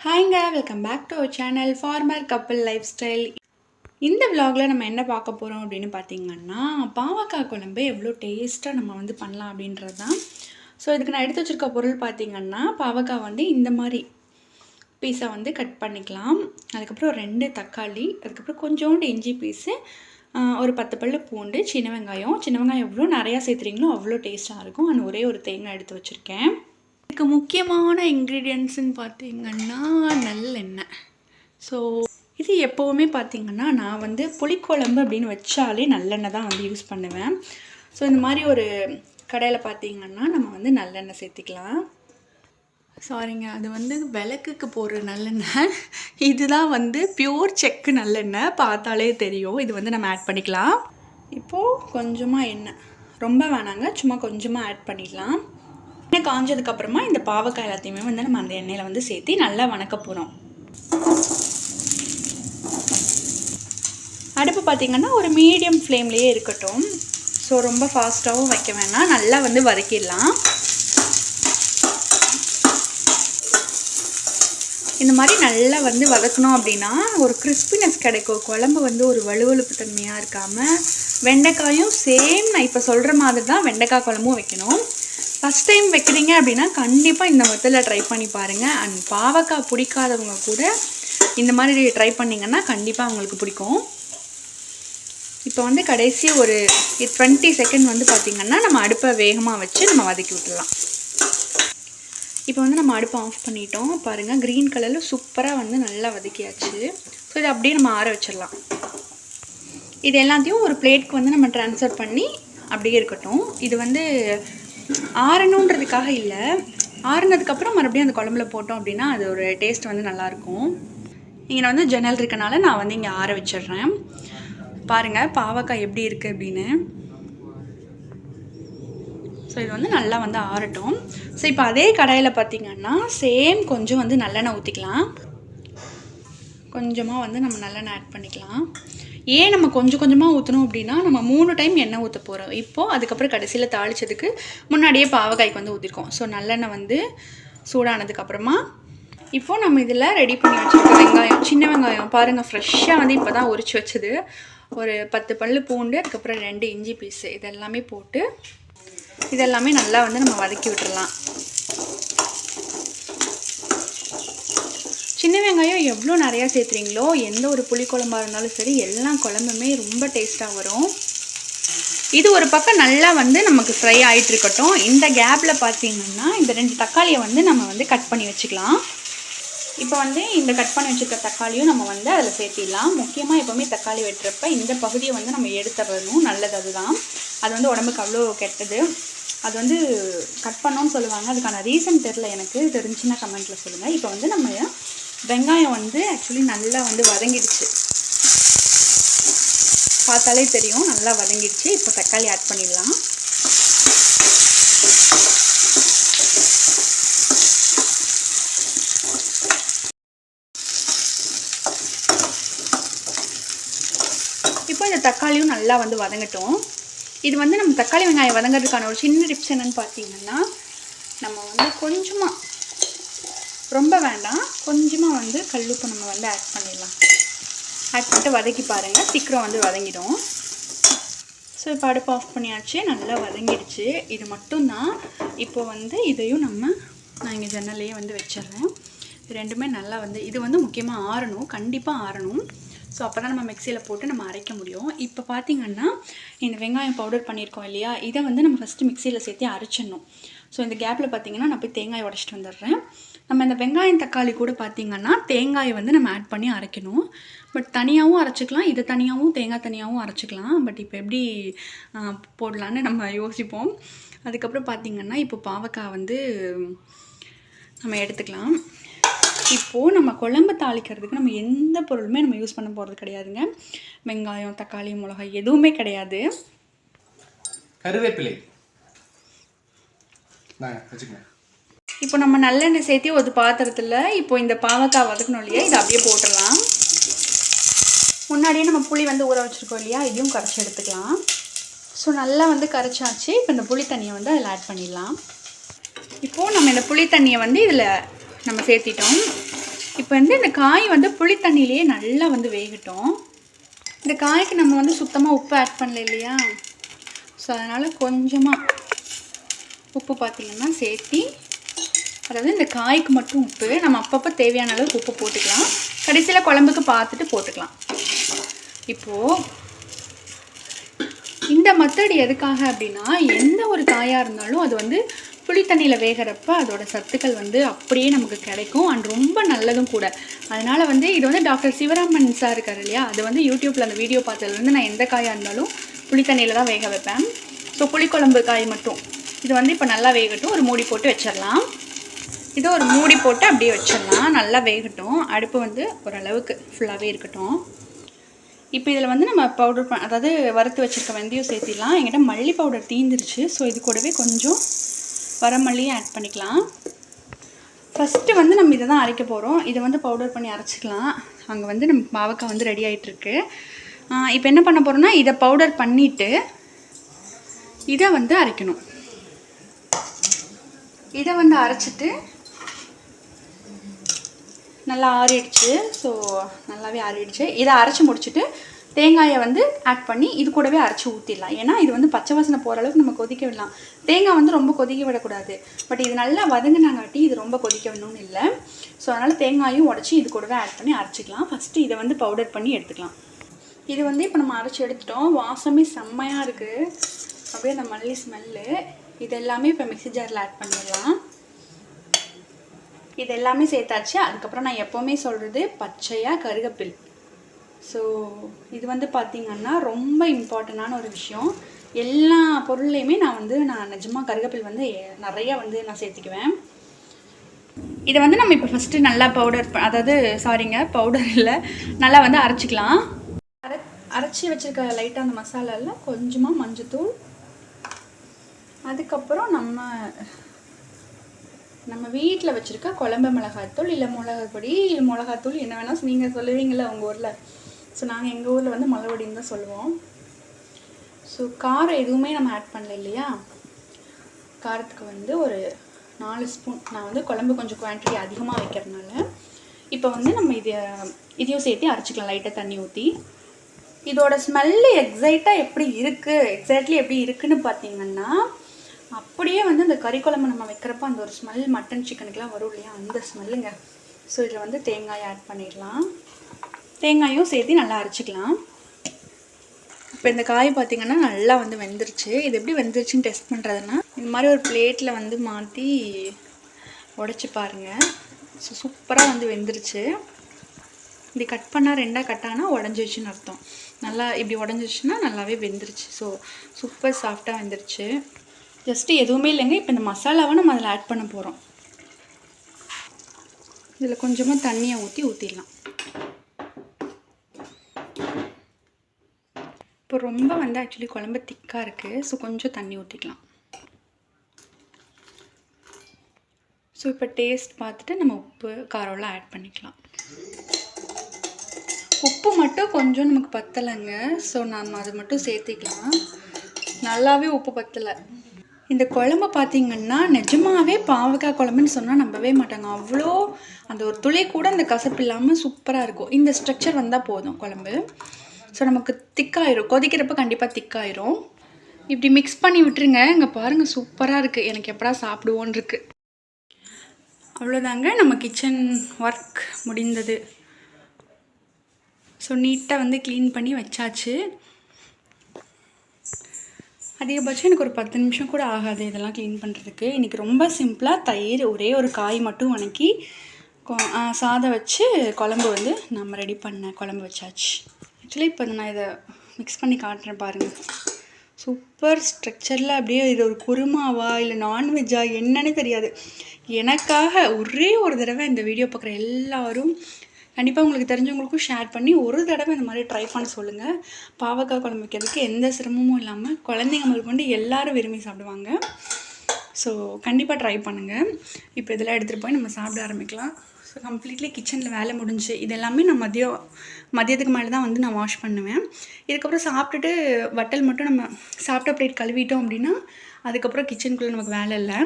ஹாய்ங்க welcome back to our channel farmer கப்பல் life style இந்த விலாகில் நம்ம என்ன பார்க்க போகிறோம் அப்படின்னு பார்த்தீங்கன்னா பாவக்காய் குழம்பு எவ்வளோ டேஸ்ட்டாக நம்ம வந்து பண்ணலாம் அப்படின்றது தான் ஸோ இதுக்கு நான் எடுத்து வச்சுருக்க பொருள் பார்த்தீங்கன்னா பாவக்காய் வந்து இந்த மாதிரி பீஸை வந்து கட் பண்ணிக்கலாம். அதுக்கப்புறம் ரெண்டு தக்காளி அதுக்கப்புறம் கொஞ்சோண்டு இஞ்சி பீஸு ஒரு பத்து பல்லு பூண்டு சின்ன வெங்காயம். சின்ன வெங்காயம் எவ்வளோ நிறையா சேர்த்துறீங்களோ அவ்வளோ டேஸ்ட்டாக இருக்கும். அண்ட் ஒரே ஒரு தேங்காய் எடுத்து வச்சுருக்கேன். இதுக்கு முக்கியமான இன்க்ரீடியன்ட்ஸுன்னு பார்த்தீங்கன்னா நல்லெண்ணெய். ஸோ இது எப்போவுமே பார்த்திங்கன்னா நான் வந்து புளிக்குழம்பு அப்படின்னு வச்சாலே நல்லெண்ணெய் தான் வந்து யூஸ் பண்ணுவேன். ஸோ இந்த மாதிரி ஒரு கடையில் பார்த்தீங்கன்னா நம்ம வந்து நல்லெண்ணெய் சேர்த்திக்கலாம். சாரிங்க அது வந்து விளக்குக்கு போடுற நல்லெண்ணெய். இதுதான் வந்து பியூர் செக்கு நல்லெண்ணெய். பார்த்தாலே தெரியும். இது வந்து நம்ம ஆட் பண்ணிக்கலாம். இப்போது கொஞ்சமாக எண்ணெய். ரொம்ப வேணாங்க. சும்மா கொஞ்சமாக ஆட் பண்ணிடலாம். எண்ணெய் காஞ்சதுக்கப்புறமா இந்த பாவக்காய் எல்லாத்தையுமே வந்து நம்ம அந்த எண்ணெயில் வந்து சேர்த்து நல்லா வணக்க போகிறோம் அடுப்பு பார்த்திங்கன்னா ஒரு மீடியம் ஃப்ளேம்லேயே இருக்கட்டும். ஸோ ரொம்ப ஃபாஸ்ட்டாகவும் வைக்க வேணாம். நல்லா வந்து வதக்கிடலாம். இந்த மாதிரி நல்லா வந்து வதக்கணும் அப்படின்னா ஒரு கிறிஸ்பினஸ் கிடைக்கும். குழம்பு வந்து ஒரு வலுவழுப்பு தன்மையாக இருக்காமல் வெண்டைக்காயும் சேம் நான் இப்போ சொல்கிற மாதிரி தான் வெண்டைக்காய் குழம்பும் வைக்கணும். ஃபஸ்ட் டைம் வைக்கிறீங்க அப்படின்னா கண்டிப்பாக இந்த மெத்தடில் ட்ரை பண்ணி பாருங்கள் அண்ட் பாவக்காய் பிடிக்காதவங்க கூட இந்த மாதிரி ட்ரை பண்ணிங்கன்னா கண்டிப்பாக அவங்களுக்கு பிடிக்கும். இப்போ வந்து கடைசி ஒரு டுவெண்ட்டி செகண்ட் வந்து பார்த்திங்கன்னா நம்ம அடுப்பை வேகமாக வச்சு நம்ம வதக்கி விட்டுடலாம் இப்போ வந்து நம்ம அடுப்பை ஆஃப் பண்ணிட்டோம். பாருங்கள் க்ரீன் கலரில் சூப்பராக வந்து நல்லா வதக்கியாச்சு. ஸோ இதை அப்படியே நம்ம ஆற வச்சிடலாம். இது எல்லாத்தையும் ஒரு பிளேட்க்கு வந்து நம்ம ட்ரான்ஸ்ஃபர் பண்ணி அப்படியே இருக்கட்டும். இது வந்து ஆறணுன்றதுக்காக இல்லை. ஆறுனதுக்கப்புறம் மறுபடியும் அந்த குழம்புல போட்டோம் அப்படின்னா அது ஒரு டேஸ்ட் வந்து நல்லாயிருக்கும். இங்கே வந்து ஜன்னல் இருக்கனால நான் வந்து இங்கே ஆற வச்சிடுறேன். பாருங்கள் பாவக்காய் எப்படி இருக்குது அப்படின்னு. ஸோ இது வந்து நல்லா வந்து ஆறட்டும். ஸோ இப்போ அதே கடாயில் பார்த்திங்கன்னா சேம் கொஞ்சம் வந்து நல்லெண்ணெய் ஊற்றிக்கலாம் கொஞ்சமாக வந்து நம்ம நல்லெண்ணெய் ஆட் பண்ணிக்கலாம். ஏன் நம்ம கொஞ்சம் கொஞ்சமாக ஊற்றணும் அப்படின்னா நம்ம மூணு டைம் எண்ணெய் ஊற்ற போகிறோம் இப்போது அதுக்கப்புறம் கடைசியில் தாளித்ததுக்கு முன்னாடியே பாவக்காய்க்கு வந்து ஊற்றிருக்கோம் ஸோ நல்லெண்ணெய் வந்து சூடானதுக்கப்புறமா இப்போது நம்ம இதில் ரெடி பண்ணி வச்சுருக்க வெங்காயம் சின்ன வெங்காயம் பாருங்கள் ஃப்ரெஷ்ஷாக வந்து இப்போ தான் உரிச்சு வச்சது. ஒரு பத்து பல் பூண்டு அதுக்கப்புறம் ரெண்டு இஞ்சி பீஸு இதெல்லாமே போட்டு இதெல்லாமே நல்லா வந்து நம்ம வதக்கி விட்டுடலாம் சின்ன வெங்காயம் எவ்வளோ நிறையா சேர்த்துறீங்களோ எந்த ஒரு புளிக்குழம்பாக இருந்தாலும் சரி எல்லா குழம்புமே ரொம்ப டேஸ்ட்டாக வரும். இது ஒரு பக்கம் நல்லா வந்து நமக்கு ஃப்ரை ஆகிட்டு இருக்கட்டும். இந்த கேப்பில் பார்த்தீங்கன்னா இந்த ரெண்டு தக்காளியை வந்து நம்ம வந்து கட் பண்ணி வச்சுக்கலாம். இப்போ வந்து இந்த கட் பண்ணி வச்சுருக்க தக்காளியும் நம்ம வந்து அதில் சேர்த்திடலாம். முக்கியமாக எப்போவுமே தக்காளி வெட்டுறப்ப இந்த பகுதியை வந்து நம்ம எடுத்துடணும். நல்லது அதுதான். அது வந்து உடம்புக்கு அவ்வளோ கெட்டது. அது வந்து கட் பண்ணோன்னு சொல்லுவாங்க. அதுக்கான ரீசன் தெரில எனக்கு. தெரிஞ்சுன்னா கமெண்ட்டில் சொல்லுங்கள் இப்போ வந்து நம்ம வெங்காயம் வந்து ஆக்சுவலி நல்லா வந்து வதங்கிடுச்சு. பார்த்தாலே தெரியும் நல்லா வதங்கிடுச்சு. இப்போ தக்காளி ஆட் பண்ணிடலாம். இப்போ இந்த தக்காளியும் நல்லா வந்து வதங்கட்டும். இது வந்து நம்ம தக்காளி வெங்காயம் வதங்கிறதுக்கான ஒரு சின்ன டிப்ஸ் என்னென்னு பார்த்தீங்கன்னா நம்ம வந்து கொஞ்சமாக ரொம்ப வேண்டாம். கொஞ்சமாக வந்து கல்லுப்பு நம்ம வந்து ஆட் பண்ணிடலாம். ஆட் பண்ணிட்டு வதக்கி பாருங்கள் சீக்கிரம் வந்து வதங்கிடும். ஸோ இப்போ அடுப்பு ஆஃப் பண்ணியாச்சு. நல்லா வதங்கிடுச்சு. இது மட்டும்தான். இப்போ வந்து இதையும் நம்ம நான் இங்கே ஜன்னலையே வந்து வச்சிடுறேன். ரெண்டுமே நல்லா வந்து இது வந்து முக்கியமாக ஆறணும். கண்டிப்பாக ஆறணும். ஸோ அப்போ தான் நம்ம மிக்சியில் போட்டு நம்ம அரைக்க முடியும். இப்போ பார்த்திங்கன்னா இந்த வெங்காயம் பவுடர் பண்ணியிருக்கோம் இல்லையா? இதை வந்து நம்ம ஃபஸ்ட்டு மிக்சியில் சேர்த்து அரைச்சிடணும். ஸோ இந்த கேப்பில் பார்த்திங்கன்னா நான் போய் தேங்காய் உடச்சிட்டு வந்துடுறேன். நம்ம இந்த வெங்காயம் தக்காளி கூட பார்த்திங்கன்னா தேங்காயை வந்து நம்ம ஆட் பண்ணி அரைக்கணும். பட் தனியாகவும் அரைச்சிக்கலாம். இதை தனியாகவும் தேங்காய் தனியாகவும் அரைச்சிக்கலாம். பட் இப்போ எப்படி போடலான்னு நம்ம யோசிப்போம். அதுக்கப்புறம் பார்த்திங்கன்னா இப்போ பாவக்காய் வந்து நம்ம எடுத்துக்கலாம். இப்போது நம்ம குழம்பு தாளிக்கிறதுக்கு நம்ம எந்த பொருளுமே நம்ம யூஸ் பண்ண போகிறது கிடையாதுங்க. வெங்காயம் தக்காளி மிளகாய் எதுவுமே கிடையாது. கருவேப்பிலை. இப்போ நம்ம நல்லெண்ணெய் சேர்த்து ஒரு பாத்திரத்தில் இப்போ இந்த பாவக்காய் வதக்கணும் இல்லையா? இதை அப்படியே போட்டுடலாம். முன்னாடியே நம்ம புளி வந்து ஊற வச்சுருக்கோம் இல்லையா? இதையும் கரைச்சி எடுத்துக்கலாம். ஸோ நல்லா வந்து கரைச்சாச்சு. இப்போ இந்த புளி தண்ணியை வந்து அதில் ஆட் பண்ணிடலாம். இப்போது நம்ம இந்த புளி தண்ணியை வந்து இதில் நம்ம சேர்த்திட்டோம். இப்போ வந்து இந்த காய் வந்து புளி தண்ணியிலேயே நல்லா வந்து வேகட்டும். இந்த காய்க்கு நம்ம வந்து சுத்தமாக உப்பு ஆட் பண்ணல இல்லையா? ஸோ அதனால் கொஞ்சமாக உப்பு பார்த்திங்கன்னா சேர்த்தி அதாவது இந்த காய்க்கு மட்டும் உப்பு நம்ம அப்பப்போ தேவையான அளவுக்கு உப்பு போட்டுக்கலாம். கடைசியில் குழம்புக்கு பார்த்துட்டு போட்டுக்கலாம். இப்போது இந்த மெத்தட் எதுக்காக அப்படின்னா எந்த ஒரு காயாக இருந்தாலும் அது வந்து புளி தண்ணியில் வேகிறப்ப அதோட சத்துக்கள் வந்து அப்படியே நமக்கு கிடைக்கும். அண்ட் ரொம்ப நல்லதும் கூட. அதனால் வந்து இது வந்து டாக்டர் சிவராமன் சார் இருக்கார் இல்லையா? அது வந்து யூடியூப்பில் அந்த வீடியோ பார்த்ததுலேருந்து நான் எந்த காயாக இருந்தாலும் புளி தண்ணியில் தான் வேக வைப்பேன். ஸோ புளிக்குழம்பு காய் மட்டும். இது வந்து இப்போ நல்லா வேகட்டும். ஒரு மூடி போட்டு வச்சிடலாம். இதை ஒரு மூடி போட்டு அப்படியே வச்சிடலாம். நல்லா வேகட்டும். அடுப்பு வந்து ஓரளவுக்கு ஃபுல்லாகவே இருக்கட்டும். இப்போ இதில் வந்து நம்ம பவுடர் ப அதாவது வறுத்து வச்சுருக்க வெந்தயம் சேர்த்திடலாம். என்கிட்ட மல்லி பவுடர் தீந்துருச்சு. ஸோ இது கூடவே கொஞ்சம் வரமல்லியும் ஆட் பண்ணிக்கலாம். ஃபஸ்ட்டு வந்து நம்ம இதை தான் அரைக்க போகிறோம் இதை வந்து பவுடர் பண்ணி அரைச்சிக்கலாம். அங்கே வந்து நம்ம பாவக்காய் வந்து ரெடி ஆகிட்டுருக்கு இப்போ என்ன பண்ண போகிறோம்னா இதை பவுடர் பண்ணிவிட்டு இதை வந்து அரைக்கணும். இதை வந்து அரைச்சிட்டு நல்லா ஆறிடுச்சு. ஸோ நல்லாவே ஆறிடுச்சு. இதை அரைச்சி முடிச்சுட்டு தேங்காயை வந்து ஆட் பண்ணி இது கூடவே அரைச்சி ஊற்றிடலாம் ஏன்னா இது வந்து பச்சை வாசனை போகிற அளவுக்கு நம்ம கொதிக்க விடலாம். தேங்காய் வந்து ரொம்ப கொதிக்க விடக்கூடாது. பட் இது நல்லா வதங்கினாங்காட்டி இது ரொம்ப கொதிக்க விடணும்னு இல்லை. ஸோ அதனால் தேங்காயும் உடச்சி இது கூடவே ஆட் பண்ணி அரைச்சிக்கலாம். ஃபஸ்ட்டு இதை வந்து பவுடர் பண்ணி எடுத்துக்கலாம். இது வந்து இப்போ நம்ம அரைச்சி எடுத்துட்டோம். வாசமே செம்மையாக இருக்குது அப்படியே அந்த மல்லி ஸ்மெல்லு இது எல்லாமே இப்போ மிக்சி ஜாரில் ஆட் பண்ணிடலாம். இது எல்லாமே சேர்த்தாச்சு. அதுக்கப்புறம் நான் எப்போவுமே சொல்கிறது பச்சையாக கருகப்பில். ஸோ இது வந்து பார்த்திங்கன்னா ரொம்ப இம்பார்ட்டண்டான ஒரு விஷயம். எல்லா பொருள்லையுமே நான் வந்து நான் நிஜமாக கருகப்பில் வந்து நிறையா வந்து நான் சேர்த்துக்குவேன். இதை வந்து நம்ம இப்போ ஃபஸ்ட்டு நல்லா பவுடர் அதாவது சாரிங்க பவுடர் இல்லை நல்லா வந்து அரைச்சிக்கலாம். அரை அரைச்சி வச்சுருக்க லைட்டாக அந்த மசாலாவில் கொஞ்சமாக மஞ்சத்தூள். அதுக்கப்புறம் நம்ம நம்ம வீட்டில் வச்சுருக்க குழம்பு மிளகாத்தூள் இல்லை மிளகாப்பொடி இல்லை மிளகாத்தூள் என்ன வேணால் நீங்கள் சொல்லுவீங்கள உங்கள் ஊரில். ஸோ நாங்கள் எங்கள் ஊரில் வந்து மிளகுடின்னு தான் சொல்லுவோம். ஸோ காரம் எதுவுமே நம்ம ஆட் பண்ணல இல்லையா? காரத்துக்கு வந்து ஒரு நாலு ஸ்பூன் நான் வந்து குழம்பு கொஞ்சம் குவான்டிட்டி அதிகமாக வைக்கிறதுனால. இப்போ வந்து நம்ம இதை இதையும் சேர்த்து அரைச்சிக்கலாம் லைட்டாக தண்ணி ஊற்றி இதோட ஸ்மெல்லு எக்ஸைட்டாக எப்படி இருக்குது எக்ஸாக்ட்லி எப்படி இருக்குன்னு பார்த்தீங்கன்னா அப்படியே வந்து அந்த கறி குழம்பு நம்ம வைக்கிறப்ப அந்த ஒரு ஸ்மெல் மட்டன் சிக்கனுக்கெலாம் வரும் இல்லையா? அந்த ஸ்மெல்லுங்க ஸோ இதில் வந்து தேங்காய் ஆட் பண்ணிடலாம். தேங்காயும் சேர்த்து நல்லா அரைச்சிக்கலாம். இப்போ இந்த காய் பார்த்தீங்கன்னா நல்லா வந்து வெந்துருச்சு. இது எப்படி வெந்துருச்சுன்னு டெஸ்ட் பண்ணுறதுன்னா இந்த மாதிரி ஒரு பிளேட்டில் வந்து மாற்றி உடச்சி பாருங்கள் ஸோ சூப்பராக வந்து வெந்துருச்சு. இப்படி கட் பண்ணால் ரெண்டாக கட் ஆனால் உடஞ்சிருச்சுன்னு அர்த்தம். நல்லா இப்படி உடஞ்சிருச்சுன்னா நல்லாவே வெந்துருச்சு. ஸோ சூப்பர் சாஃப்டாக வெந்துருச்சு. ஜஸ்ட்டு எதுவுமே இல்லைங்க. இப்போ இந்த மசாலாவை நம்ம அதில் ஆட் பண்ண போகிறோம் இதில் கொஞ்சமாக தண்ணியை ஊற்றி ஊற்றிடலாம் இப்போ ரொம்ப வந்து ஆக்சுவலி குழம்பு திக்காக இருக்குது ஸோ கொஞ்சம் தண்ணி ஊற்றிக்கலாம் ஸோ இப்போ டேஸ்ட் பார்த்துட்டு நம்ம உப்பு காரம்லாம் ஆட் பண்ணிக்கலாம். உப்பு மட்டும் கொஞ்சம் நமக்கு பத்தலைங்க. ஸோ நம்ம அதை மட்டும் சேர்த்திக்கலாம். நல்லாவே உப்பு பத்தலை. இந்த குழம்பு பார்த்தீங்கன்னா நிஜமாவே பாவக்காய் குழம்புன்னு சொன்னால் நம்பவே மாட்டாங்க. அவ்வளோ அந்த ஒரு துளி கூட அந்த கசப்பு இல்லாமல் சூப்பராக இருக்கும். இந்த ஸ்ட்ரக்சர் வந்தால் போதும் குழம்பு. ஸோ நமக்கு திக்காயிரும். கொதிக்கிறப்ப கண்டிப்பாக திக்காயிரும். இப்படி மிக்ஸ் பண்ணி விட்டுருங்க. இங்கே பாருங்கள் சூப்பராக இருக்குது எனக்கு எப்படா சாப்பிடுவோன்னு இருக்குது அவ்வளோதாங்க. நம்ம கிச்சன் ஒர்க் முடிந்தது. ஸோ நீட்டாக வந்து க்ளீன் பண்ணி வச்சாச்சு. அதிகபட்சம் எனக்கு ஒரு பத்து நிமிஷம் கூட ஆகாது இதெல்லாம் க்ளீன் பண்ணுறதுக்கு இன்றைக்கி ரொம்ப சிம்பிளாக தயிர் ஒரே ஒரு காய் மட்டும் வணக்கி கொ- சாதம் வச்சு குழம்பு வந்து நம்ம ரெடி பண்ண குழம்பு வச்சாச்சு. ஆக்சுவலி இப்போ நான் இதை மிக்ஸ் பண்ணி காட்டுறேன் பாருங்கள் சூப்பர் ஸ்ட்ரக்சரில் அப்படியே இது ஒரு குருமாவா இல்லை நான்வெஜ்ஜா என்னன்னு தெரியாது. எனக்காக ஒரே ஒரு தடவை இந்த வீடியோ பார்க்குற எல்லாரும் கண்டிப்பாக உங்களுக்கு தெரிஞ்சவங்களுக்கும் ஷேர் பண்ணி ஒரு தடவை இந்த மாதிரி ட்ரை பண்ண சொல்லுங்கள் பாவக்காய் குழம்பு வைக்கிறதுக்கு எந்த சிரமமும் இல்லாமல் குழந்தைங்க முதல் கொண்டு விரும்பி சாப்பிடுவாங்க. ஸோ கண்டிப்பாக ட்ரை பண்ணுங்கள் இப்போ இதெல்லாம் எடுத்துகிட்டு போய் நம்ம சாப்பிட ஆரம்பிக்கலாம். ஸோ கம்ப்ளீட்லி கிச்சனில் வேலை முடிஞ்சு இது எல்லாமே நான் மதியம் மதியத்துக்கு மேலே தான் வந்து நான் வாஷ் பண்ணுவேன். இதுக்கப்புறம் சாப்பிட்டுட்டு வட்டல் மட்டும் நம்ம சாப்பிட்ட பிளேட் கழுவிட்டோம் அப்படின்னா அதுக்கப்புறம் கிச்சனுக்குள்ளே நமக்கு வேலை இல்லை.